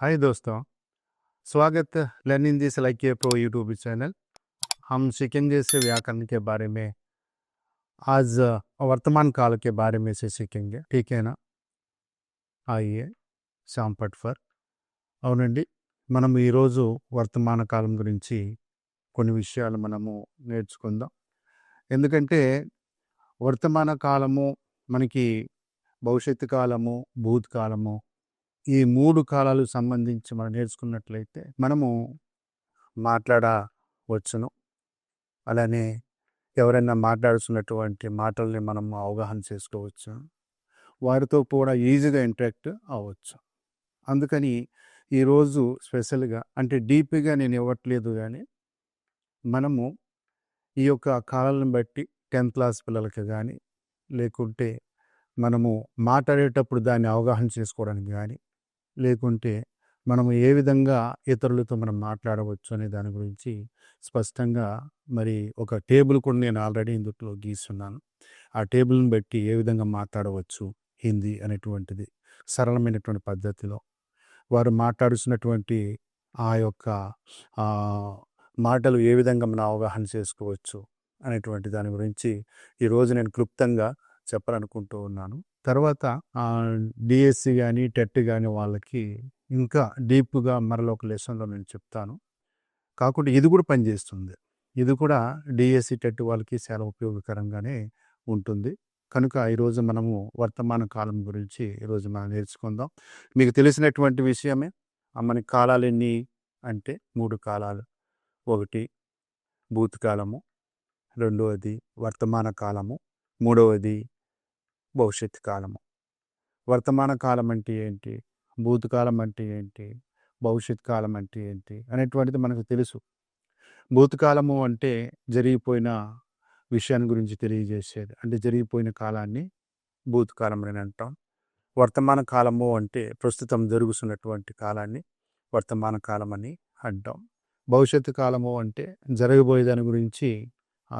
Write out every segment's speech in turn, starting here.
हाय दोस्तों स्वागत है लर्निंग दिस लाइक ये प्रो यूट्यूब चैनल हम सीखेंगे से व्याकरण के बारे में आज अ, वर्तमान काल के बारे में से सीखेंगे ठीक है ना आइए శామ్ పట్ఫర్ అవునండి మనం ఈరోజు వర్తమాన కాలం గురించి కొన్ని విషయాలు మనము నేర్చుకుందాం ఎందుకంటే వర్తమాన కాలము మనకి భవిష్యత్తు కాలము భూతకాలము ఈ మూడు కాలాలు సంబంధించి మనం నేర్చుకున్నట్లయితే మనము మాట్లాడవచ్చును. అలానే ఎవరైనా మాట్లాడుతున్నటువంటి మాటల్ని మనం అవగాహన చేసుకోవచ్చు. వారితో కూడా ఈజీగా ఇంటరాక్ట్ అవ్వచ్చు. అందుకని ఈరోజు స్పెషల్గా అంటే డీప్గా నేను ఇవ్వట్లేదు కానీ మనము ఈ యొక్క కాలాలను బట్టి టెన్త్ క్లాస్ పిల్లలకి కానీ లేకుంటే మనము మాట్లాడేటప్పుడు దాన్ని అవగాహన చేసుకోవడానికి కానీ లేకుంటే మనము ఏ విధంగా ఇతరులతో మనం మాట్లాడవచ్చు అనే దాని గురించి స్పష్టంగా మరి ఒక టేబుల్ కూడా నేను ఆల్రెడీ ఇందులో గీస్తున్నాను. ఆ టేబుల్ని బట్టి ఏ విధంగా మాట్లాడవచ్చు హిందీ అనేటువంటిది సరళమైనటువంటి పద్ధతిలో. వారు మాట్లాడుతున్నటువంటి ఆ యొక్క మాటలు ఏ విధంగా మనం అవగాహన చేసుకోవచ్చు అనేటువంటి దాని గురించి ఈరోజు నేను క్లుప్తంగా చెప్పాలనుకుంటూ ఉన్నాను. తర్వాత డిఎస్సి కానీ టెట్ కానీ వాళ్ళకి ఇంకా డీప్గా మరలో ఒక లెసన్లో నేను చెప్తాను. కాకుండా ఇది కూడా పనిచేస్తుంది ఇది కూడా డిఎస్సి టెట్ వాళ్ళకి చాలా ఉపయోగకరంగానే ఉంటుంది. కనుక ఈరోజు మనము వర్తమాన కాలం గురించి ఈరోజు మనం నేర్చుకుందాం. మీకు తెలిసినటువంటి విషయమే మన కాలాలు ఎన్ని అంటే మూడు కాలాలు. ఒకటి భూతకాలము రెండవది వర్తమాన కాలము మూడవది భవిష్యత్ కాలము. వర్తమాన కాలం అంటే ఏంటి? భూతకాలం అంటే ఏంటి? భవిష్యత్ కాలం అంటే ఏంటి? అనేటువంటిది మనకు తెలుసు. భూతకాలము అంటే జరిగిపోయిన విషయాన్ని గురించి తెలియజేసేది. అంటే జరిగిపోయిన కాలాన్ని భూతకాలం అని అంటాం. వర్తమాన కాలము అంటే ప్రస్తుతం జరుగుతున్నటువంటి కాలాన్ని వర్తమాన కాలం అని అంటాం. భవిష్యత్తు కాలము అంటే జరగబోయే దాని గురించి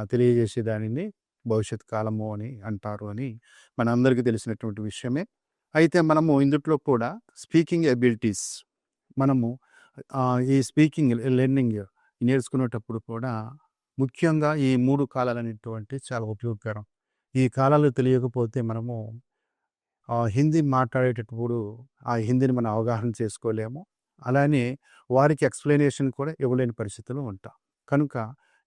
తెలియజేసే దానిని భవిష్యత్ కాలము అని అంటారు అని మనందరికీ తెలిసినటువంటి విషయమే. అయితే మనము ఇందుట్లో కూడా స్పీకింగ్ ఎబిలిటీస్ మనము ఈ స్పీకింగ్ లెర్నింగ్ నేర్చుకునేటప్పుడు కూడా ముఖ్యంగా ఈ మూడు కాలాలు అనేటువంటి చాలా ఉపయోగకరం. ఈ కాలాలు తెలియకపోతే మనము ఆ, హిందీ మాట్లాడేటప్పుడు ఆ హిందీని మనం అవగాహన చేసుకోలేము. అలానే వారికి ఎక్స్ప్లెనేషన్ కూడా ఇవ్వలేని పరిస్థితులు ఉంటాం కనుక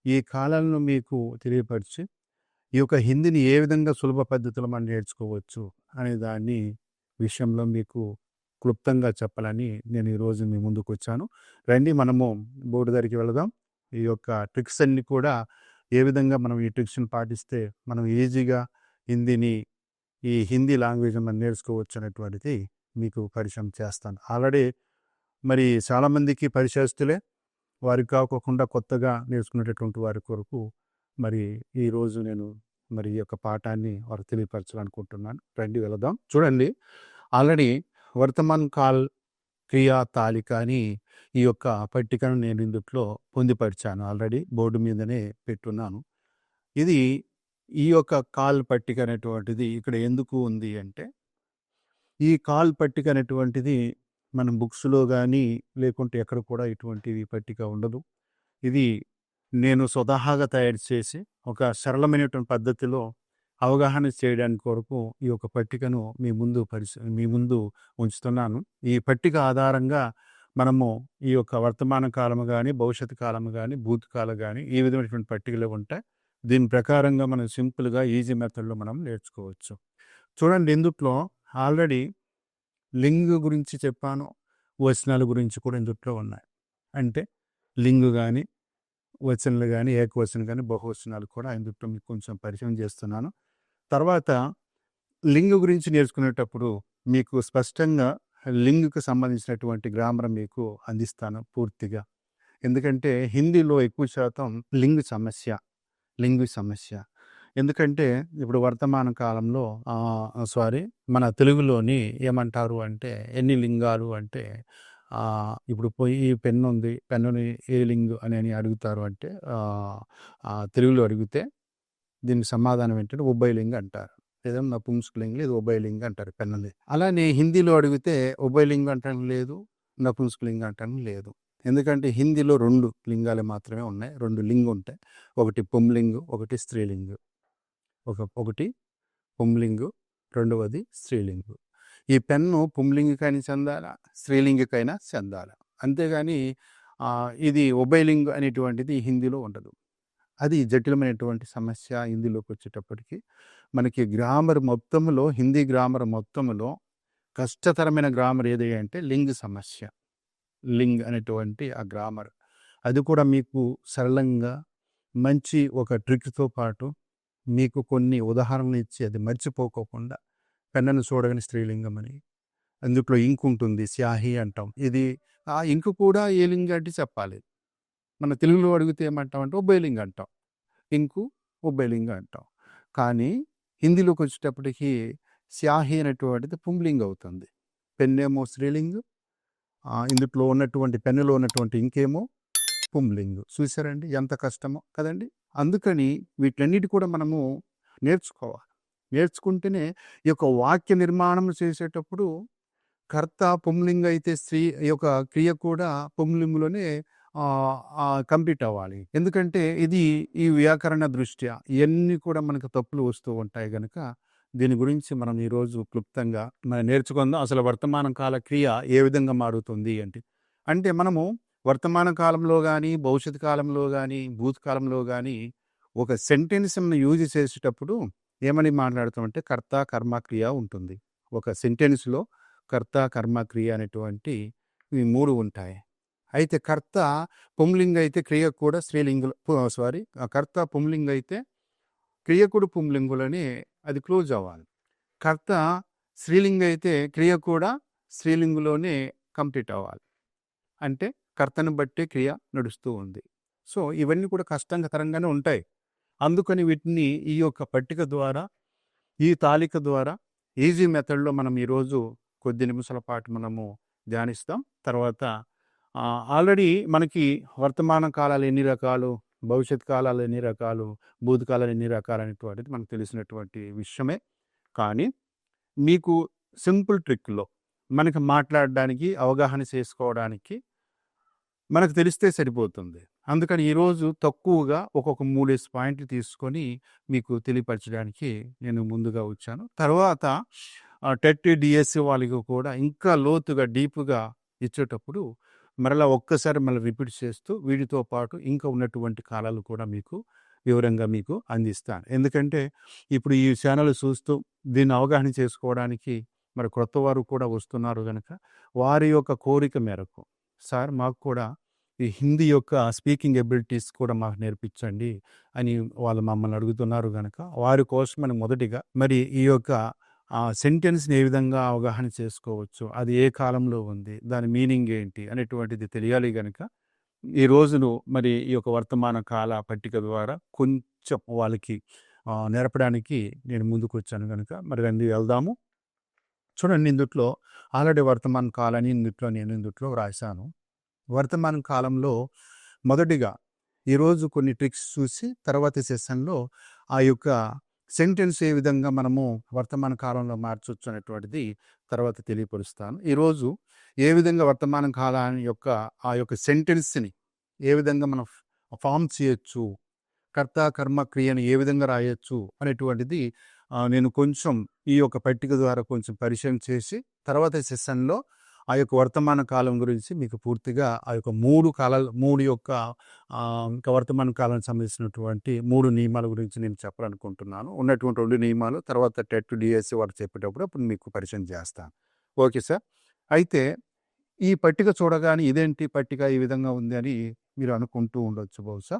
ఈ కాలాలను మీకు తెలియపరిచి ఈ యొక్క హిందీని ఏ విధంగా సులభ పద్ధతిలో మనం నేర్చుకోవచ్చు అనే దాన్ని విషయంలో మీకు క్లుప్తంగా చెప్పాలని నేను ఈరోజు మీ ముందుకు వచ్చాను రండి మనము బోర్డు దగ్గరికి వెళదాం. ఈ యొక్క ట్రిక్స్ అన్ని కూడా ఏ విధంగా మనం ఈ ట్రిక్స్ని పాటిస్తే మనం ఈజీగా హిందీని ఈ హిందీ లాంగ్వేజ్ మనం నేర్చుకోవచ్చు అనేటువంటిది మీకు పరిచయం చేస్తాను. ఆల్రెడీ మరి చాలామందికి పరిచయస్తులే. వారికి కాకోకుండా కొత్తగా నేర్చుకునేటటువంటి వారి కొరకు మరి ఈరోజు నేను మరి ఈ యొక్క పాఠాన్ని వారు తెలియపరచాలనుకుంటున్నాను రండి వెళదాం. చూడండి. ఆల్రెడీ వర్తమాన్ కాల్ క్రియా తాలిక అని ఈ యొక్క పట్టికను నేను ఇందుట్లో పొందుపరిచాను. ఆల్రెడీ బోర్డు మీదనే పెట్టున్నాను. ఇది ఈ యొక్క కాల్ పట్టిక అనేటువంటిది ఇక్కడ ఎందుకు ఉంది అంటే ఈ కాల్ పట్టిక అనేటువంటిది మనం బుక్స్లో కానీ లేకుంటే ఎక్కడ కూడా ఇటువంటివి పట్టిక ఉండదు. ఇది నేను స్వతహాగా తయారు చేసి ఒక సరళమైనటువంటి పద్ధతిలో అవగాహన చేయడానికి కొరకు ఈ యొక్క పట్టికను మీ ముందు పరిశ మీ ముందు ఉంచుతున్నాను. ఈ పట్టిక ఆధారంగా మనము ఈ యొక్క వర్తమాన కాలము కానీ భవిష్యత్తు కాలము కానీ భూతకాలం కానీ ఈ విధమైనటువంటి పట్టికలు ఉంటాయి దీని ప్రకారంగా మనం సింపుల్గా ఈజీ మెథడ్లో మనం నేర్చుకోవచ్చు. చూడండి ఇందుట్లో ఆల్రెడీ లింగ్ గురించి చెప్పాను వచనాల గురించి కూడా ఇందుట్లో ఉన్నాయి. అంటే లింగు కానీ వచనలు కానీ ఏకవచనం కానీ బహువచనాలు కూడా ఇందుట్లో మీకు కొంచెం పరిచయం చేస్తున్నాను. తర్వాత లింగు గురించి నేర్చుకునేటప్పుడు మీకు స్పష్టంగా లింగుకు సంబంధించినటువంటి గ్రామర్ మీకు అందిస్తాను పూర్తిగా. ఎందుకంటే హిందీలో ఎక్కువ శాతం లింగు సమస్య లింగు సమస్య. ఎందుకంటే ఇప్పుడు వర్తమాన కాలంలో సారీ మన తెలుగులోని ఏమంటారు అంటే ఎన్ని లింగాలు అంటే ఇప్పుడు పోయి ఈ ఉంది పెన్నుని ఏ లింగు అని అని అడుగుతారు అంటే తెలుగులో అడిగితే దీనికి సమాధానం ఏంటంటే ఉభయలింగ అంటారు. లేదా నపుంసకలింగ లేదు ఉభయలింగ అంటారు పెన్నుని. అలానే హిందీలో అడిగితే ఉభయలింగ అంటాను లేదు నపుంసకలింగ అంటాను లేదు. ఎందుకంటే హిందీలో రెండు లింగాలు మాత్రమే ఉన్నాయి రెండు లింగు ఉంటాయి ఒకటి పుంలింగు ఒకటి స్త్రీలింగు. ఒక ఒకటి పుంలింగు రెండవది స్త్రీలింగు. ఈ పెన్ను పుంలింగికైనా చెందాల? స్త్రీలింగికైనా చెందాల? అంతేగాని ఇది ఉభయలింగ్ అనేటువంటిది హిందీలో ఉండదు. అది జటిలమైనటువంటి సమస్య హిందీలోకి వచ్చేటప్పటికి. మనకి గ్రామర్ మొత్తంలో హిందీ గ్రామర్ మొత్తంలో కష్టతరమైన గ్రామర్ ఏది అంటే లింగ్ సమస్య. లింగ్ అనేటువంటి ఆ గ్రామర్. అది కూడా మీకు సరళంగా మంచి ఒక ట్రిక్తో పాటు మీకు కొన్ని ఉదాహరణలు ఇచ్చి అది మర్చిపోకోకుండా పెన్నను చూడగానే స్త్రీలింగం అని అందులో ఇంక్ ఉంటుంది స్యాహి అంటాం. ఇది ఆ ఇంకు కూడా ఏ లింగ అంటే చెప్పాలి. మన తెలుగులో అడిగితే ఏమంటాం అంటే ఉభయలింగ అంటాం. ఇంకు ఉబ్బయలింగ అంటాం. కానీ హిందీలోకి వచ్చేటప్పటికి స్యాహి అనేటువంటిది పుంలింగ్ అవుతుంది పెన్నేమో స్త్రీలింగ్ ఆ, ఇందులో ఉన్నటువంటి పెన్నులో ఉన్నటువంటి ఇంకేమో పుంలింగ్. చూసారండి ఎంత కష్టమో కదండి? అందుకని వీటన్నిటి కూడా మనము నేర్చుకోవాలి. నేర్చుకుంటేనే ఈ యొక్క వాక్య నిర్మాణం చేసేటప్పుడు కర్త పుంలింగ అయితే స్త్రీ ఈ యొక్క క్రియ కూడా పుంలింగులోనే కంప్లీట్ అవ్వాలి. ఎందుకంటే ఇది ఈ వ్యాకరణ దృష్ట్యా. ఇవన్నీ కూడా మనకు తప్పులు వస్తూ ఉంటాయి కనుక దీని గురించి మనం ఈరోజు క్లుప్తంగా మనం నేర్చుకుందాం. అసలు వర్తమాన కాల క్రియ ఏ విధంగా మారుతుంది అంటే అంటే మనము వర్తమాన కాలంలో కానీ భవిష్యత్ కాలంలో కానీ భూతకాలంలో కానీ ఒక సెంటెన్స్ యూజ్ చేసేటప్పుడు ఏమని మాట్లాడుతామంటే కర్త కర్మక్రియ ఉంటుంది. ఒక సెంటెన్స్లో కర్త కర్మక్రియ అనేటువంటి ఈ మూడు ఉంటాయి. అయితే కర్త పుంలింగ అయితే క్రియ కూడా స్త్రీలింగులు సారీ కర్త పుంలింగ అయితే క్రియకుడు పుంలింగులని అది క్లోజ్ అవ్వాలి. కర్త స్త్రీలింగ అయితే క్రియ కూడా స్త్రీలింగులోనే కంప్లీట్ అవ్వాలి. అంటే కర్తను బట్టే క్రియ నడుస్తూ ఉంది. సో ఇవన్నీ కూడా కష్టంగా తరంగానే ఉంటాయి. అందుకని వీటిని ఈ యొక్క పట్టిక ద్వారా ఈ తాలిక ద్వారా ఈజీ మెథడ్లో మనం ఈరోజు కొద్ది నిమిషాల పాటు మనము ధ్యానిస్తాం. తర్వాత ఆల్రెడీ మనకి వర్తమాన కాలాలు ఎన్ని రకాలు భవిష్యత్ కాలాలు ఎన్ని రకాలు భూతకాలాలు ఎన్ని రకాలు అనేటువంటిది మనకు తెలిసినటువంటి విషయమే. కానీ మీకు సింపుల్ ట్రిక్లో మనకి మాట్లాడడానికి అవగాహన చేసుకోవడానికి మనకు తెలిస్తే సరిపోతుంది. అందుకని ఈరోజు తక్కువగా ఒక్కొక్క మూడేసి పాయింట్లు తీసుకొని మీకు తెలియపరచడానికి నేను ముందుగా వచ్చాను. తర్వాత టెట్ డిఎస్సి వాళ్ళకి కూడా ఇంకా లోతుగా డీప్గా ఇచ్చేటప్పుడు మరలా ఒక్కసారి మళ్ళీ రిపీట్ చేస్తూ వీటితో పాటు ఇంకా ఉన్నటువంటి కాలాలు కూడా మీకు వివరంగా మీకు అందిస్తాను. ఎందుకంటే ఇప్పుడు ఈ ఛానల్ చూస్తూ దీన్ని అవగాహన చేసుకోవడానికి మరి క్రొత్త వారు కూడా వస్తున్నారు కనుక వారి యొక్క కోరిక మేరకు సార్ మాకు కూడా ఈ హిందీ యొక్క స్పీకింగ్ ఎబిలిటీస్ కూడా మాకు నేర్పించండి అని వాళ్ళు మమ్మల్ని అడుగుతున్నారు కనుక వారి కోసమని మొదటిగా మరి ఈ యొక్క ఆ సెంటెన్స్ని ఏ విధంగా అవగాహన చేసుకోవచ్చు అది ఏ కాలంలో ఉంది దాని మీనింగ్ ఏంటి అనేటువంటిది తెలియాలి కనుక ఈ రోజును మరి ఈ యొక్క వర్తమాన కాల పట్టిక ద్వారా కొంచెం వాళ్ళకి నేర్పడానికి నేను ముందుకు వచ్చాను కనుక మరి రండి వెళ్దాము. చూడండి ఇందుట్లో ఆల్రెడీ వర్తమాన కాలని ఇందుట్లో నేను ఇందుట్లో రాశాను వర్తమాన కాలంలో మొదటిగా ఈరోజు కొన్ని ట్రిక్స్ చూసి తర్వాతి సెషన్లో ఆ యొక్క సెంటెన్స్ ఏ విధంగా మనము వర్తమాన కాలంలో మార్చొచ్చు అనేటువంటిది తర్వాత తెలియపరుస్తాను. ఈరోజు ఏ విధంగా వర్తమాన కాలాన్ని యొక్క ఆ యొక్క సెంటెన్స్ని ఏ విధంగా మనం ఫామ్ చేయొచ్చు కర్త కర్మ క్రియను ఏ విధంగా రాయొచ్చు అనేటువంటిది నేను కొంచెం ఈ యొక్క పట్టిక ద్వారా కొంచెం పరిచయం చేసి తర్వాత సెషన్లో ఆ యొక్క వర్తమాన కాలం గురించి మీకు పూర్తిగా ఆ యొక్క మూడు కాలాలు మూడు యొక్క ఇంకా వర్తమాన కాలానికి సంబంధించినటువంటి మూడు నియమాల గురించి నేను చెప్పాలనుకుంటున్నాను. ఉన్నటువంటి రెండు నియమాలు తర్వాత టెట్ డిఎస్సి వారు చెప్పేటప్పుడు అప్పుడు మీకు పరిచయం చేస్తాను ఓకే సార్. అయితే ఈ పట్టిక చూడగానే ఇదేంటి పట్టిక ఈ విధంగా ఉంది అని మీరు అనుకుంటూ ఉండొచ్చు బహుశా.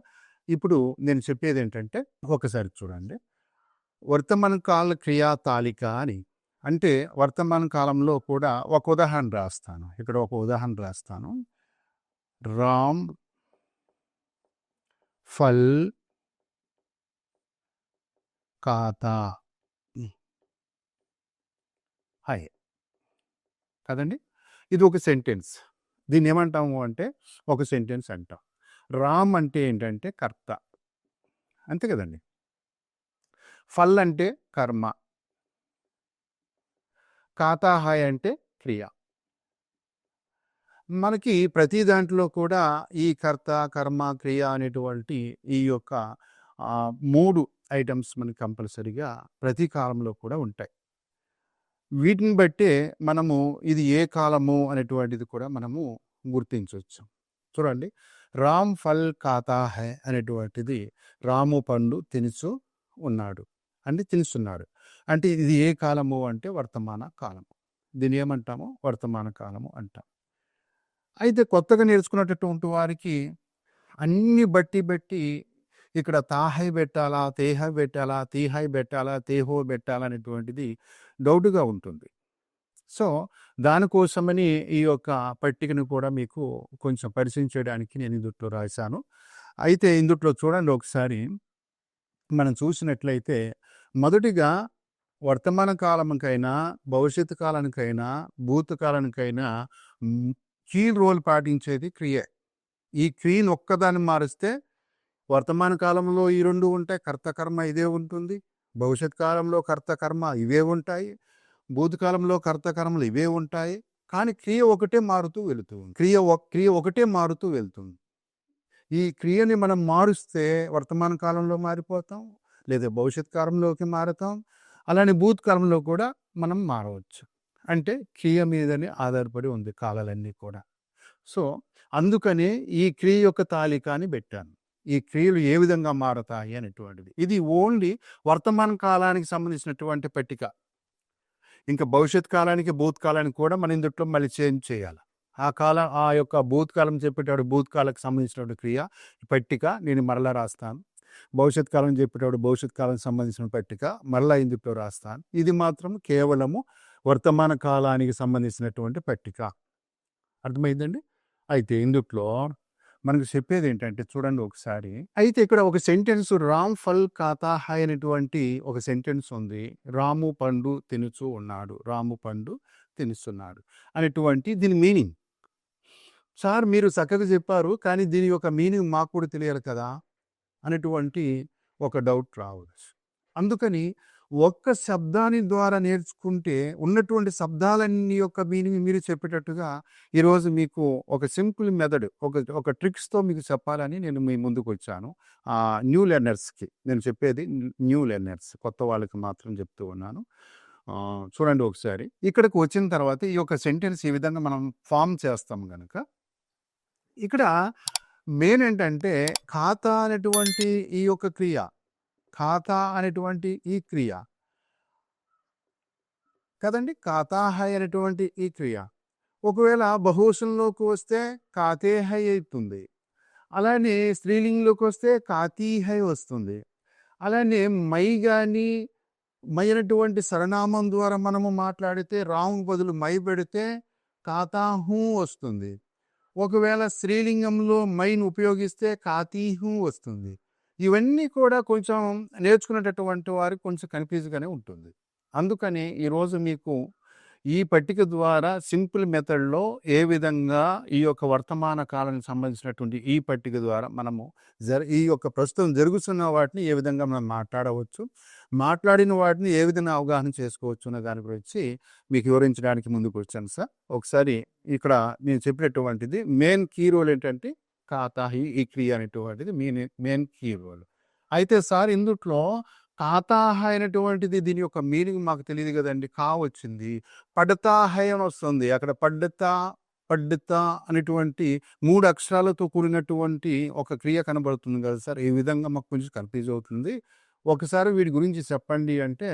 ఇప్పుడు నేను చెప్పేది ఏంటంటే ఒకసారి చూడండి. వర్తమాన కాల క్రియా తాలిక అని అంటే వర్తమాన కాలంలో కూడా ఒక ఉదాహరణ రాస్తాను. ఇక్కడ ఒక ఉదాహరణ రాస్తాను. రామ్ ఫల్ ఖాతా. హాయ్. కదండి? ఇది ఒక సెంటెన్స్. దీన్ని ఏమంటాము అంటే ఒక సెంటెన్స్ అంటాం. రామ్ అంటే ఏంటంటే కర్త. అంతే కదండి? ఫల్ అంటే కర్మ. కాతాహాయ్ అంటే క్రియ మనకి ప్రతి దాంట్లో కూడా ఈ కర్త, కర్మ, క్రియ అనేటువంటి ఈ యొక్క మూడు ఐటమ్స్ మనకి కంపల్సరిగా ప్రతి కాలంలో కూడా ఉంటాయి. వీటిని బట్టే మనము ఇది ఏ కాలము అనేటువంటిది కూడా మనము గుర్తించవచ్చు చూడండి. రామ్ ఫల్ ఖాతా హై అనేటువంటిది రాము పండు తినుచు ఉన్నాడు. అంటే తినుస్తున్నాడు అంటే ఇది ఏ కాలము అంటే వర్తమాన కాలము. దీన్ని ఏమంటాము? వర్తమాన కాలము అంటాం. అయితే కొత్తగా నేర్చుకున్నటువంటి వారికి అన్ని బట్టి బట్టి ఇక్కడ తాహై పెట్టాలా? తేహై పెట్టాలా? తీహై పెట్టాలా? తేహో పెట్టాలా? అనేటువంటిది డౌట్‌గా ఉంటుంది. సో, దానికోసమని ఈ యొక్క పట్టికను కూడా మీకు కొంచెం పరిచయం చేయడానికి నేను ఇందుట్లో రాశాను. అయితే ఇందుట్లో చూడండి ఒకసారి. మనం చూసినట్లయితే మొదటిగా వర్తమాన కాలంకైనా భవిష్యత్తు కాలానికైనా, భూతకాలానికైనా కీ రోల్ పాటించేది క్రియే. ఈ క్రియను ఒక్కదాన్ని మారిస్తే వర్తమాన కాలంలో ఈ రెండు ఉంటాయి. కర్తకర్మ ఇదే ఉంటుంది. భవిష్యత్ కాలంలో కర్తకర్మ ఇవే ఉంటాయి. భూతకాలంలో కర్తకర్మలు ఇవే ఉంటాయి. కానీ క్రియ ఒకటే మారుతూ వెళుతుంది. క్రియ ఒ క్రియ ఒకటే మారుతూ వెళ్తుంది. ఈ క్రియని మనం మారుస్తే వర్తమాన కాలంలో మారిపోతాం. లేదా భవిష్యత్ కాలంలోకి మారుతాం అలానే భూతకాలంలో కూడా మనం మారవచ్చు. అంటే క్రియ మీదనే ఆధారపడి ఉంది కాలాలన్నీ కూడా. సో, అందుకనే ఈ క్రియ యొక్క తాలికాని పెట్టాను. ఈ క్రియలు ఏ విధంగా మారతాయి అనేటువంటిది. ఇది ఓన్లీ వర్తమాన కాలానికి సంబంధించినటువంటి పట్టిక. ఇంకా భవిష్యత్ కాలానికి, భూతకాలానికి కూడా మనం ఇందుట్లో మళ్ళీ చేంజ్ చేయాలి ఆ కాలం ఆ యొక్క భూతకాలం చెప్పేటప్పుడు భూతకాలకు సంబంధించినటువంటి క్రియ పట్టిక నేను మరలా రాస్తాను. భవిష్యత్ కాలం చెప్పేటప్పుడు భవిష్యత్ కాలం సంబంధించిన పట్టిక మరలా ఇందుట్లో రాస్తాను. ఇది మాత్రం కేవలము వర్తమాన కాలానికి సంబంధించినటువంటి పట్టిక. అర్థమైందండి? అయితే ఇందుట్లో మనకు చెప్పేది ఏంటంటే చూడండి ఒకసారి. అయితే ఇక్కడ ఒక సెంటెన్స్ రామ్ ఫల్ ఖాతా హై అనేటువంటి ఒక సెంటెన్స్ ఉంది. రాము పండు తినుచు ఉన్నాడు. రాము పండు తినుస్తున్నాడు అనేటువంటి దీని మీనింగ్. సార్ మీరు చక్కగా చెప్పారు. కానీ దీని యొక్క మీనింగ్ మాకు కూడా తెలియాలి కదా! అనేటువంటి ఒక డౌట్ రావచ్చు. అందుకని ఒక్క శబ్దాన్ని ద్వారా నేర్చుకుంటే ఉన్నటువంటి శబ్దాలన్నీ యొక్క మీనింగ్ మీరు చెప్పేటట్టుగా ఈరోజు మీకు ఒక సింపుల్ మెథడ్ ఒక ఒక ట్రిక్స్‌తో మీకు చెప్పాలని నేను మీ ముందుకు వచ్చాను న్యూ లెర్నర్స్‌కి. నేను చెప్పేది న్యూ లెర్నర్స్. కొత్త వాళ్ళకి మాత్రం చెప్తూ ఉన్నాను. చూడండి ఒకసారి. ఇక్కడికి వచ్చిన తర్వాత ఈ యొక్క సెంటెన్స్ ఈ విధంగా మనం ఫామ్ చేస్తాం కనుక ఇక్కడ మెయిన్ ఏంటంటే ఖాతా అనేటువంటి ఈ యొక్క క్రియ. ఖాతా అనేటువంటి ఈ క్రియ. కదండి ఖాతాహై అనేటువంటి ఈ క్రియ. ఒకవేళ బహుశంలోకి వస్తే ఖాతే అవుతుంది అలానే స్త్రీలింగంలోకి వస్తే ఖాతీహై వస్తుంది. అలానే మై కానీ మై అనేటువంటి సరనామం ద్వారా మనము మాట్లాడితే రాంగ్ బదులు మై పెడితే ఖాతాహూ వస్తుంది. ఒకవేళ స్త్రీలింగంలో మైన్ ఉపయోగిస్తే కాతీహం వస్తుంది. ఇవన్నీ కూడా కొంచెం నేర్చుకునేటటువంటి వారికి కొంచెం కన్‌ఫ్యూజ్‌గానే ఉంటుంది. అందుకని ఈరోజు మీకు ఈ పట్టిక ద్వారా సింపుల్ మెథడ్‌లో ఏ విధంగా ఈ యొక్క వర్తమాన కాలానికి సంబంధించినటువంటి ఈ పట్టిక ద్వారా మనము జర ఈ యొక్క ప్రస్తుతం జరుగుతున్న వాటిని ఏ విధంగా మనం మాట్లాడవచ్చు. మాట్లాడిన వాటిని ఏ విధంగా అవగాహన చేసుకోవచ్చు అనే దాని గురించి మీకు వివరించడానికి ముందుకు వచ్చాను సార్. ఒకసారి ఇక్కడ నేను చెప్పినటువంటిది మెయిన్ కీ రోల్ ఏంటంటే ఖాతా ఈ ఈ క్రియ అనేటువంటిది మెయిన్ మెయిన్ కీ రోల్. అయితే సార్ ఇందుట్లో కాతాహ అయినటువంటిది దీని యొక్క మీనింగ్ మాకు తెలియదు కదండి కా వచ్చింది. పడతా అని వస్తుంది. అక్కడ పడ్డతా, పడ్డత అనేటువంటి మూడు అక్షరాలతో కూడినటువంటి ఒక క్రియ కనబడుతుంది కదా సార్! ఈ విధంగా మాకు కొంచెం కన్‌ఫ్యూజ్ అవుతుంది. ఒకసారి వీటి గురించి చెప్పండి అంటే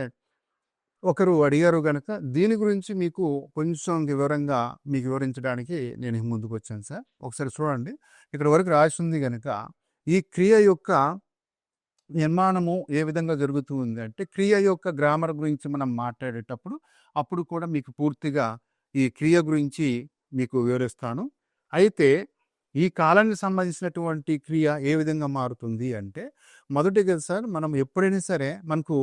ఒకరు అడిగారు కనుక దీని గురించి మీకు కొంచెం వివరంగా మీకు వివరించడానికి నేను ముందుకు వచ్చాను సార్. ఒకసారి చూడండి. ఇక్కడ వరకు రాసి ఉంది కనుక ఈ క్రియ యొక్క నిర్మాణము ఏ విధంగా జరుగుతూ ఉంది అంటే క్రియ యొక్క గ్రామర్ గురించి మనం మాట్లాడేటప్పుడు అప్పుడు కూడా మీకు పూర్తిగా ఈ క్రియ గురించి మీకు వివరిస్తాను. అయితే ఈ కాలానికి సంబంధించినటువంటి క్రియ ఏ విధంగా మారుతుంది అంటే మొదటిగా సార్ మనం ఎప్పుడైనా సరే మనకు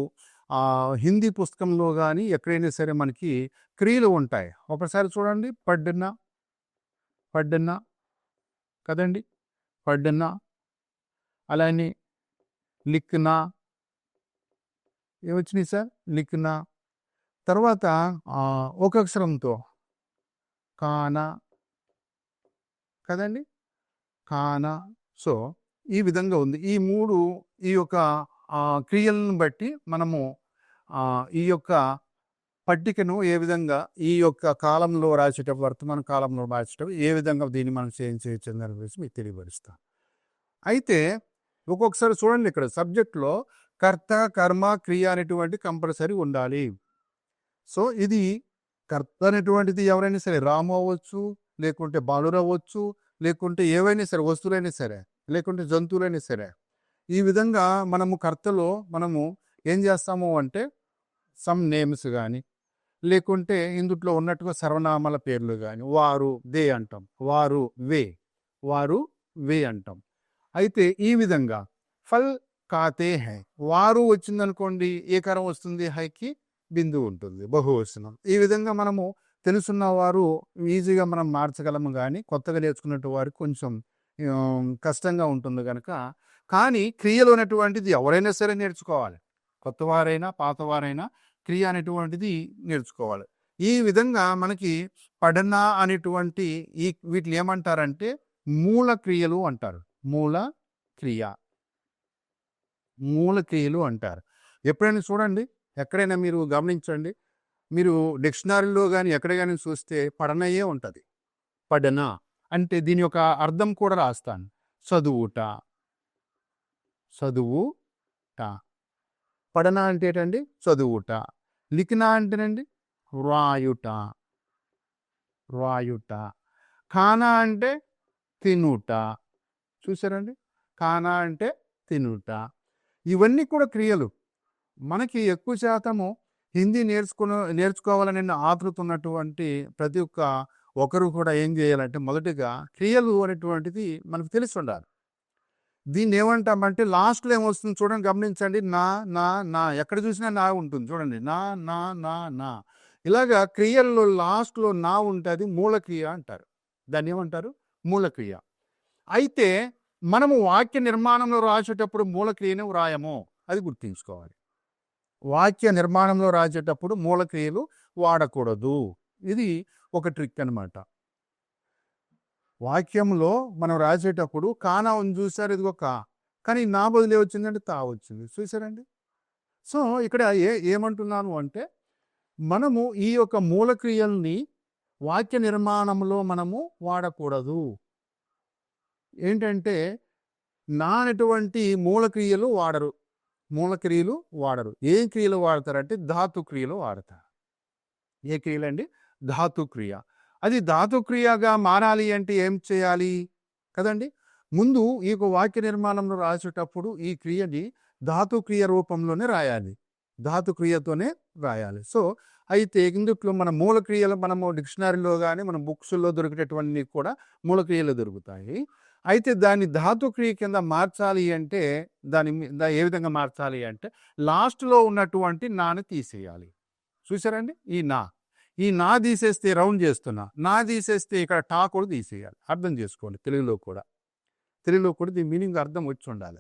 హిందీ పుస్తకంలో కానీ ఎక్కడైనా సరే మనకి క్రియలు ఉంటాయి. ఒకసారి చూడండి పడ్డన్న పడ్డన్న కదండీ! పడ్డన్న అలానే లిక్నా ఏమొచ్చినాయి సార్? లిక్నా తర్వాత ఒక అక్షరంతో. కానా? కదండి? కానా? సో ఈ విధంగా ఉంది. ఈ మూడు ఈ యొక్క క్రియలను బట్టి మనము ఈ యొక్క పట్టికను ఏ విధంగా ఈ యొక్క కాలంలో రాసేటప్పుడు వర్తమాన కాలంలో రాసేటప్పుడు ఏ విధంగా దీన్ని మనం చేయించవచ్చు చేయొచ్చు అని మీకు తెలియపరుస్తాం. అయితే ఒక్కొక్కసారి చూడండి ఇక్కడ సబ్జెక్ట్లో కర్త కర్మ క్రియ అనేటువంటి కంపల్సరీ ఉండాలి. సో ఇది కర్త అనేటువంటిది ఎవరైనా సరే రాము అవ్వచ్చు లేకుంటే బాలురు అవ్వచ్చు లేకుంటే ఏవైనా సరే వస్తువులైనా సరే లేకుంటే జంతువులైనా సరే ఈ విధంగా మనము కర్తలో మనము ఏం చేస్తాము అంటే సమ్ నేమ్స్ కానీ లేకుంటే ఇందుట్లో ఉన్నట్టుగా సర్వనామాల పేర్లు కానీ వారు దే అంటాం వారు వే వారు వే అంటాం. అయితే ఈ విధంగా ఫల్ కాతే హై. వారు వచ్చిందనుకోండి ఏ కరం వస్తుంది? హైకి బిందు ఉంటుంది. బహువచనం. ఈ విధంగా మనము తెలుసున్న వారు ఈజీగా మనం మార్చగలము కానీ కొత్తగా నేర్చుకున్నట్టు వారికి కొంచెం కష్టంగా ఉంటుంది కనుక కానీ క్రియలు అనేటువంటిది ఎవరైనా సరే నేర్చుకోవాలి. కొత్తవారైనా పాతవారైనా క్రియ అనేటువంటిది నేర్చుకోవాలి. ఈ విధంగా మనకి పడన అనేటువంటి ఈ వీటిని ఏమంటారంటే మూల క్రియలు అంటారు. మూల క్రియ. మూల క్రియలు అంటారు. ఎప్పుడైనా చూడండి ఎక్కడైనా మీరు గమనించండి మీరు డిక్షనరీలో కానీ ఎక్కడ కానీ చూస్తే పడనయే ఉంటుంది. పడన? అంటే దీని యొక్క అర్థం కూడా రాస్తాను. చదువుట. చదువుట. పడన అంటే ఏంటండి? చదువుట. లిఖిన అంటేనండి రాయుట రాయుట ఖానా అంటే తినుట. చూసారండి కానా అంటే తినుట. ఇవన్నీ కూడా క్రియలు. మనకి ఎక్కువ శాతము హిందీ నేర్చుకున్న నేర్చుకోవాలని ఆతృత ఉన్నటువంటి ప్రతి ఒక్క ఒకరు కూడా ఏం చేయాలంటే మొదటిగా క్రియలు అనేటువంటిది మనకు తెలిసి ఉండాలి దీన్ని ఏమంటామంటే లాస్ట్లో ఏమొస్తుంది చూడండి గమనించండి. నా నా నా ఎక్కడ చూసినా నా ఉంటుంది చూడండి. నా నా నా నా. ఇలాగా క్రియల్లో లాస్ట్లో నా ఉంటుంది మూలక్రియ అంటారు. దాన్ని ఏమంటారు? మూలక్రియ. అయితే మనము వాక్య నిర్మాణంలో రాసేటప్పుడు మూలక్రియను వ్రాయము. అది గుర్తుంచుకోవాలి. వాక్య నిర్మాణంలో రాసేటప్పుడు మూలక్రియలు వాడకూడదు. ఇది ఒక ట్రిక్ అనమాట వాక్యంలో మనం రాసేటప్పుడు కానా ఉంది చూసారు? ఇదిగో కా. కానీ నా బదులే వచ్చిందంటే తా వచ్చింది. చూసారండి? సో ఇక్కడ ఏ ఏమంటున్నాను అంటే మనము ఈ యొక్క మూలక్రియల్ని వాక్య నిర్మాణంలో మనము వాడకూడదు. ఏంటంటే నానటువంటి మూలక్రియలు వాడరు. మూలక్రియలు వాడరు. ఏ క్రియలు వాడతారంటే ధాతు క్రియలు వాడతారు. ఏ క్రియలండి? ధాతు క్రియ. అది ధాతు క్రియగా మారాలి అంటే ఏం చేయాలి? కదండి? ముందు ఈ యొక్క వాక్య నిర్మాణంలో రాసేటప్పుడు ఈ క్రియని ధాతు క్రియ రూపంలోనే రాయాలి. ధాతు క్రియతోనే రాయాలి. సో అయితే ఇందుట్లో మన మూలక్రియలు మనము డిక్షనరీలో కానీ మన బుక్స్లో దొరికేటటువంటి కూడా మూలక్రియలు దొరుకుతాయి. అయితే దాన్ని ధాతుక్రియ కింద మార్చాలి అంటే దాని మీ- ఏ విధంగా మార్చాలి అంటే లాస్ట్లో ఉన్నటువంటి నాని తీసేయాలి. చూసారండి ఈ నా. ఈ నా తీసేస్తే రౌండ్ చేస్తున్నా. నా తీసేస్తే ఇక్కడ టా కూడా తీసేయాలి. అర్థం చేసుకోండి తెలుగులో కూడా. తెలుగులో కూడా దీని మీనింగ్ అర్థం వచ్చి ఉండాలి.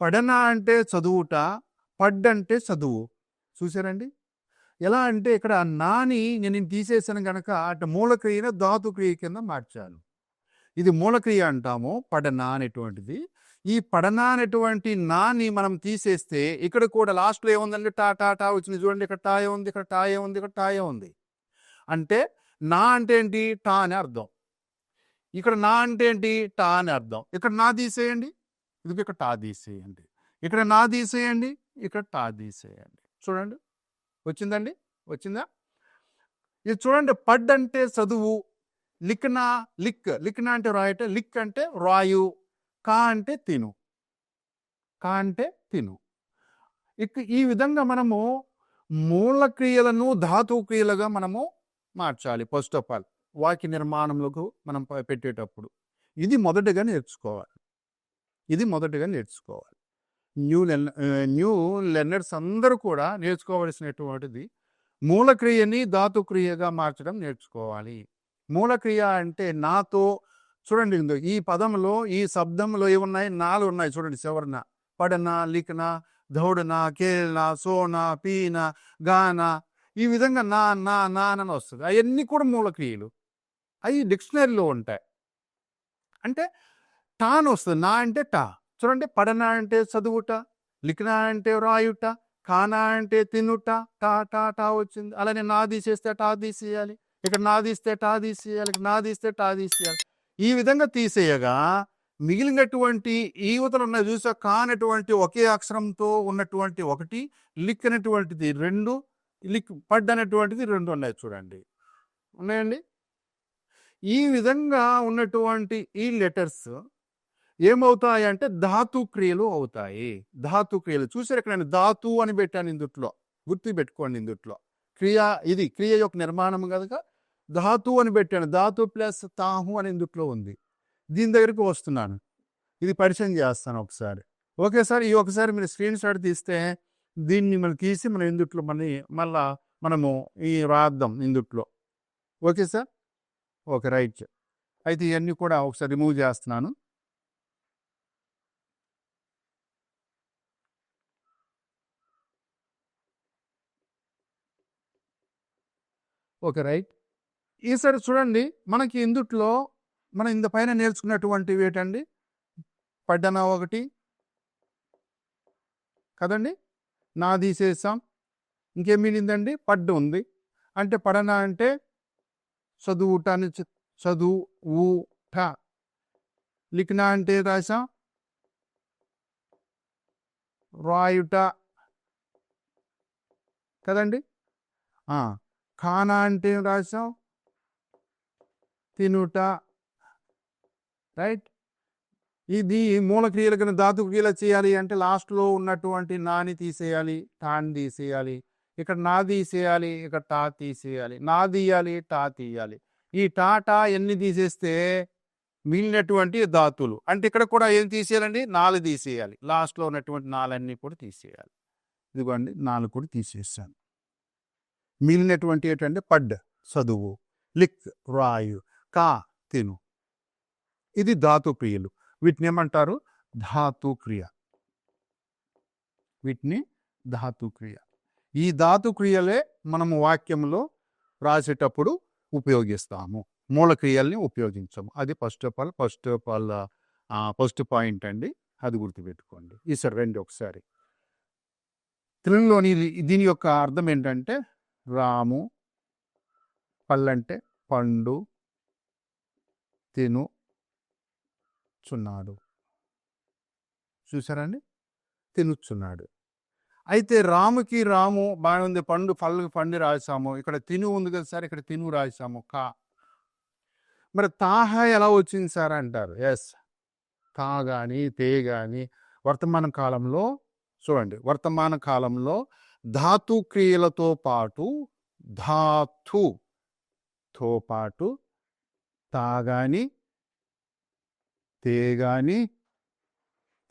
పడన అంటే చదువుట పడ్డంటే చదువు. చూసారండి ఎలా అంటే ఇక్కడ నాని నేను తీసేసాను కనుక అటు మూలక్రియను ధాతుక్రియ కింద మార్చాను. ఇది మూలక్రియ అంటాము పడన అనేటువంటిది. ఈ పడన అనేటువంటి నాని మనం తీసేస్తే ఇక్కడ కూడా లాస్ట్లో ఏముందండి? టా టా టా వచ్చింది చూడండి ఇక్కడ టాయే ఉంది ఇక్కడ టాయే ఉంది ఇక్కడ టాయే ఉంది అంటే నా అంటే ఏంటి? టా అని అర్థం. ఇక్కడ నా అంటే ఏంటి? టా అని అర్థం. ఇక్కడ నా తీసేయండి. ఇది ఇక్కడ టా తీసేయండి. ఇక్కడ నా తీసేయండి. ఇక్కడ టా తీసేయండి. చూడండి. వచ్చిందండి? వచ్చిందా? ఇది చూడండి పడ్ అంటే చదువు. లిక్నా లిక్. లిక్నా అంటే రాయట లిక్ అంటే రాయు. కా అంటే తిను. కా అంటే తిను. ఇక ఈ విధంగా మనము మూల క్రియలను ధాతు క్రియలుగా మనము మార్చాలి. ఫస్ట్ ఆఫ్ ఆల్ వాక్య నిర్మాణంలోకి మనం పెట్టేటప్పుడు. ఇది మొదటగా నేర్చుకోవాలి. ఇది మొదటగా నేర్చుకోవాలి. న్యూ లెర్న న్యూ లెర్నర్స్ అందరూ కూడా నేర్చుకోవలసినటువంటిది మూలక్రియని ధాతుక్రియగా మార్చడం నేర్చుకోవాలి. మూలక్రియ అంటే నాతో చూడండి ఈ పదంలో ఈ శబ్దంలో ఏమున్నాయి? నాలుగు ఉన్నాయి చూడండి చివరన. పడన లిఖన దౌడన కేళన సోన పీన గాన. ఈ విధంగా నా నా నా అని వస్తుంది. అవన్నీ కూడా మూలక్రియలు. అవి డిక్షనరీలో ఉంటాయి. అంటే టాన్ వస్తుంది. నా అంటే టా. చూడండి పడన అంటే చదువుట లిఖన అంటే రాయుట కానా అంటే తినుట టా టా టా వచ్చింది. అలానే నా తీసేస్తే టా తీసేయాలి. ఇక్కడ నా తీస్తే టా తీసేయాలి ఇక్కడ నా తీస్తే టా తీసేయాలి. ఈ విధంగా తీసేయగా మిగిలినటువంటి ఈ యువతలు ఉన్న చూసా కానటువంటి ఒకే అక్షరంతో ఉన్నటువంటి ఒకటి లిక్ అనేటువంటిది రెండు లిక్ పడ్ అనేటువంటిది రెండు ఉన్నాయి చూడండి. ఉన్నాయండి? ఈ విధంగా ఉన్నటువంటి ఈ లెటర్స్ ఏమవుతాయి అంటే ధాతు క్రియలు అవుతాయి. ధాతు క్రియలు. చూసారు ఇక్కడ నేను ధాతు అని పెట్టాను ఇందుట్లో గుర్తు పెట్టుకోండి ఇందుట్లో. క్రియ ఇది క్రియ యొక్క నిర్మాణం కనుక ధాతు అని పెట్టాను. ధాతు ప్లస్ తాహు అని ఇందుట్లో ఉంది? దీని దగ్గరికి వస్తున్నాను. ఇది పరిచయం చేస్తాను ఒకసారి. ఓకే సార్ ఈ ఒకసారి మీరు స్క్రీన్ షాట్ తీస్తే దీన్ని మనం తీసి మనం ఇందుట్లో మన మళ్ళా మనము ఈ రాద్దాం ఇందుట్లో ఓకే సార్? ఓకే రైట్ అయితే ఇవన్నీ కూడా ఒకసారి రిమూవ్ చేస్తున్నాను. Okay right. ఈసారి చూడండి మనకి ఇందుట్లో మనం ఇంత పైన నేర్చుకున్నటువంటివి ఏంటండి? పడ్డన ఒకటి. కదండి? నా తీసేసాం. ఇంకేం మిగిలిందండి పడ్డు ఉంది. అంటే పడన అంటే చదువుట అని చ- చదువుట. లిఖిన అంటే రాసాం రాయుట. కదండి? ఆ, ఖానా అంటే రాసాం తినుట రైట్? ఇది మూలక్రియలు కన్నా ధాతు క్రియలు చేయాలి అంటే లాస్ట్లో ఉన్నటువంటి నాని తీసేయాలి టాన్ తీసేయాలి ఇక్కడ నా తీసేయాలి ఇక్కడ టా తీసేయాలి నా తీయాలి టా తీయాలి. ఈ టా టా ఎన్ని తీసేస్తే మిగిలినటువంటి ధాతులు. అంటే ఇక్కడ కూడా ఏం తీసేయాలండి? నాలుగు తీసేయాలి. లాస్ట్లో ఉన్నటువంటి నాలన్నీ కూడా తీసేయాలి. ఇదిగోండి నాలుగు కూడా తీసేసాను. మిగిలినటువంటి ఏంటంటే పడ్ చదువు లిక్ రాయు కా తిను. ఇది ధాతు క్రియలు. వీటిని ఏమంటారు? ధాతు క్రియ. వీటిని ధాతు క్రియ. ఈ ధాతు క్రియలే మనము వాక్యంలో రాసేటప్పుడు ఉపయోగిస్తాము. మూల క్రియల్ని ఉపయోగించము. అది first of all first of all first point అండి. అది గుర్తుపెట్టుకోండి. ఈసారి రండి ఒకసారి. తెలుగులోని దీని యొక్క అర్థం ఏంటంటే రాము పళ్ళంటే పండు తిను చున్నాడు చూసారండి తినుచున్నాడు. అయితే రాముకి రాము బాగానే ఉంది. పండు పళ్ళకి పండు రాసాము ఇక్కడ తిను ఉంది కదా సార్ ఇక్కడ తిను రాసాము కా. మరి తాహ ఎలా వచ్చింది సార్ అంటారు? ఎస్. తా కానీ తే కానీ వర్తమాన కాలంలో చూడండి. వర్తమాన కాలంలో ధాతు క్రియలతో పాటు ధాతుతో పాటు తా తేగాని తే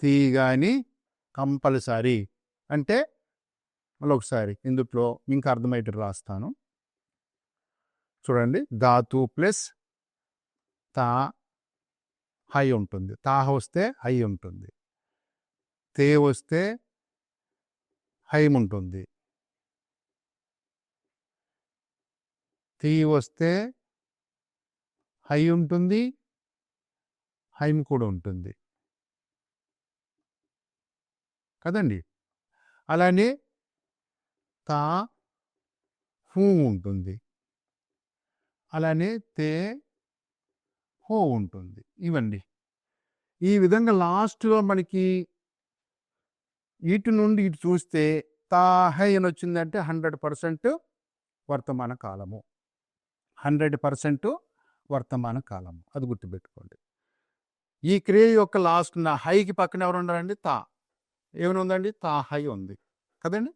తీ కానీ కంపల్సరీ. అంటే మళ్ళీ ఒకసారి ఇందులో ఇంకా అర్థమయ్యేటట్టు రాస్తాను. చూడండి ధాతు ప్లస్ తా హై ఉంటుంది. తాహ వస్తే హై ఉంటుంది. తే వస్తే హైమ్ ఉంటుంది. తీ వస్తే హై ఉంటుంది. హైమ్ కూడా ఉంటుంది. కదండి? అలానే తా హూ ఉంటుంది. అలానే తే హో ఉంటుంది. ఇవండి. ఈ విధంగా లాస్ట్లో మనకి ఇటు నుండి ఇటు చూస్తే తాహై అని వచ్చిందంటే హండ్రెడ్ పర్సెంట్ వర్తమాన కాలము. హండ్రెడ్ పర్సెంట్ వర్తమాన కాలము. అది గుర్తుపెట్టుకోండి. ఈ క్రియ యొక్క లాస్ట్ నా హైకి పక్కన ఎవరు ఉన్నారండి? తా. ఏమైనా ఉందండి? తాహై ఉంది. కదండి?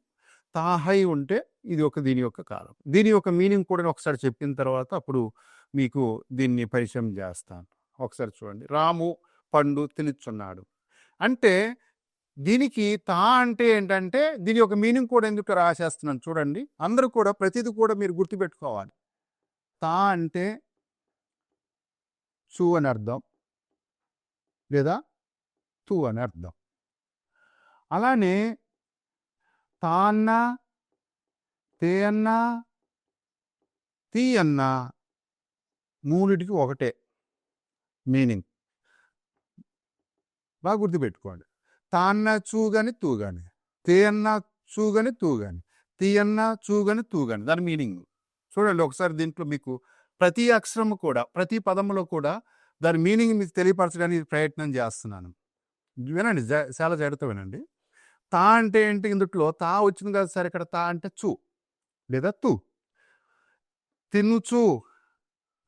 తాహై ఉంటే ఇది ఒక దీని యొక్క కాలం దీని యొక్క మీనింగ్ కూడా ఒకసారి చెప్పిన తర్వాత అప్పుడు మీకు దీన్ని పరిచయం చేస్తాను. ఒకసారి చూడండి. రాము పండు తినుచున్నాడు. అంటే దీనికి తా అంటే ఏంటంటే దీని యొక్క మీనింగ్ కూడా ఎందుకు రాసేస్తున్నాను చూడండి. అందరూ కూడా ప్రతిదీ కూడా మీరు గుర్తుపెట్టుకోవాలి. తా అంటే చూ అని అర్థం లేదా తూ అని అర్థం. అలానే తా అన్నా తే అన్నా తీ అన్నా మూడిటికి ఒకటే మీనింగ్. బాగా గుర్తుపెట్టుకోండి. తాన్న చూగని తూగని తే అన్న చూగని తూగని తీ అన్న చూగని తూగని దాని మీనింగ్. చూడండి ఒకసారి దీంట్లో మీకు ప్రతి అక్షరము కూడా ప్రతి పదములో కూడా దాని మీనింగ్ మీకు తెలియపరచడానికి ప్రయత్నం చేస్తున్నాను. వినండి చాలా జాగ్రత్త వినండి. తా అంటే ఏంటి ఇందుట్లో? తా వచ్చింది కదా సార్ ఇక్కడ తా అంటే చూ లేదా తు. తినుచు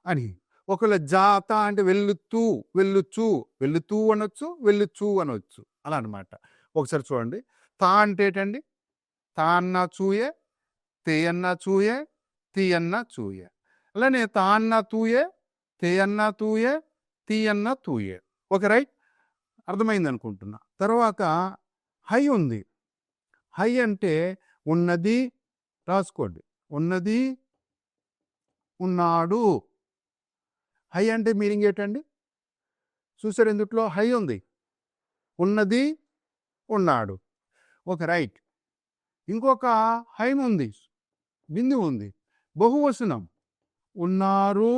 అని. ఒకవేళ జాత అంటే వెళ్ళుతూ వెళ్ళుచు వెళ్ళుతూ అనొచ్చు వెళ్ళుచూ అనొచ్చు. అలా అన్నమాట. ఒకసారి చూడండి. తా అంటే ఏంటండి? తా అన్నా చూయే తే అన్నా చూయే తీ అన్నా చూయే. అలానే తా అన్న తూయే తే అన్న తూయే తీ అన్న తూయే. Okay right? అర్థమైంది అనుకుంటున్నా తర్వాత హై ఉంది. హై అంటే ఉన్నది రాసుకోండి. ఉన్నది ఉన్నాడు. హై అంటే మీనింగ్ ఏంటండి? చూసారు ఎందుట్లో? హై ఉంది. ఉన్నది ఉన్నాడు. Okay right. ఇంకొక హైమ్ ఉంది. బిందు ఉంది. బహువసనం ఉన్నారు.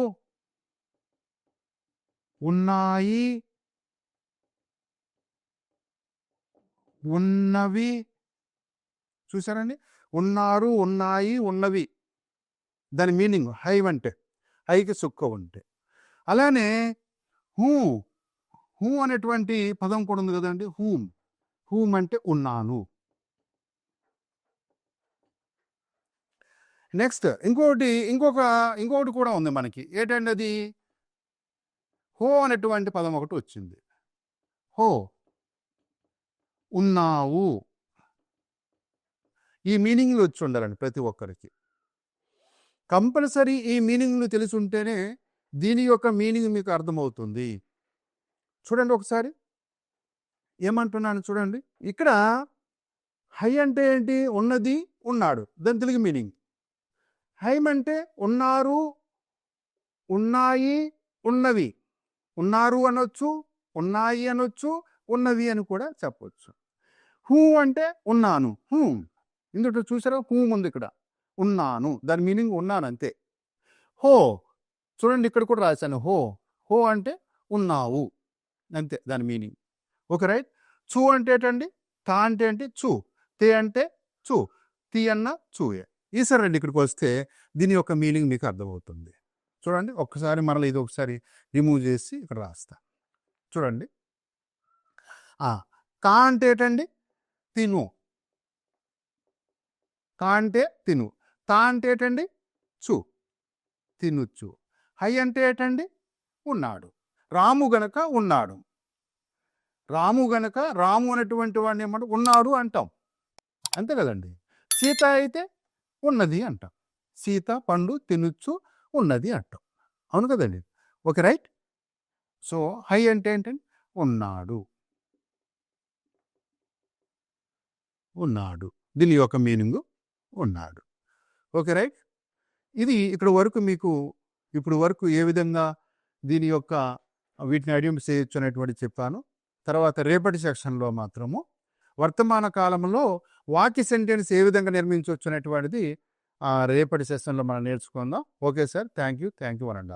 ఉన్నాయి. ఉన్నవి. చూసారండి ఉన్నారు ఉన్నాయి ఉన్నవి. దాని మీనింగ్ హైవ్ అంటే హైకి సుక్క ఉంటే అలానే హూ హూ అనేటువంటి పదం కూడా ఉంది కదండి. హూమ్. హూమ్ అంటే ఉన్నాను. నెక్స్ట్ ఇంకోటి ఇంకొక ఇంకొకటి కూడా ఉంది మనకి. ఏంటండి అది హో అనేటువంటి పదం ఒకటి వచ్చింది. హో. ఉన్నావు. ఈ మీనింగ్లు వచ్చి ఉండాలండి ప్రతి ఒక్కరికి. కంపల్సరీ ఈ మీనింగ్లు తెలిసి ఉంటేనే దీని యొక్క మీనింగ్ మీకు అర్థమవుతుంది. చూడండి ఒకసారి. ఏమంటున్నాను చూడండి. ఇక్కడ హై అంటే ఏంటి? ఉన్నది ఉన్నాడు. దాని తెలుగు మీనింగ్. హైమ్ అంటే ఉన్నారు ఉన్నాయి ఉన్నవి. ఉన్నారు అనొచ్చు ఉన్నాయి అనొచ్చు ఉన్నవి అని కూడా చెప్పొచ్చు. హూ అంటే ఉన్నాను. హూ. ఇందులో చూసారా? హూమ్ ఉంది ఇక్కడ. ఉన్నాను. దాని మీనింగ్ ఉన్నాను అంతే. హో. చూడండి ఇక్కడ కూడా రాశాను. హో. హో అంటే ఉన్నావు. అంతే దాని మీనింగ్. Okay right? చూ అంటే ఏంటండి? తా అంటే ఏంటి? చూ. తే అంటే చూ. తీ అన్న చూయే. ఈసారి రెడ్డి ఇక్కడికి వస్తే దీని యొక్క మీనింగ్ మీకు అర్థమవుతుంది. చూడండి ఒక్కసారి మరలా ఇది ఒకసారి రిమూవ్ చేసి ఇక్కడ రాస్తా. చూడండి. కా అంటే ఏంటండి? తిను. కా అంటే తిను. తా అంటే ఏంటండి? చూ తినుచ్చు. హై అంటే ఏంటండి? ఉన్నాడు. రాము గనక ఉన్నాడు. రాము గనక రాము అనేటువంటి వాడిని ఏమంటే ఉన్నాడు అంటాం. అంతే కదండి. సీత అయితే ఉన్నది అంటాం. సీత పండు తినొచ్చు ఉన్నది అంటాం. అవును కదండి? Okay right? సో హై అంటే ఏంటంటే ఉన్నాడు. ఉన్నాడు. దీని యొక్క మీనింగ్ ఉన్నాడు. Okay right? ఇది ఇక్కడ వరకు మీకు ఇప్పుడు వరకు ఏ విధంగా దీని యొక్క వీటిని ఐడెంటిఫై చేయొచ్చు అనేటువంటి చెప్పాను. తర్వాత రేపటి సెక్షన్లో మాత్రము. వర్తమాన కాలంలో వాక్య సెంటెన్స్ ఏ విధంగా నిర్మించవచ్చు అనేటువంటిది రేపటి సెషన్లో మనం నేర్చుకుందాం. Okay sir. Thank you thank you అనండి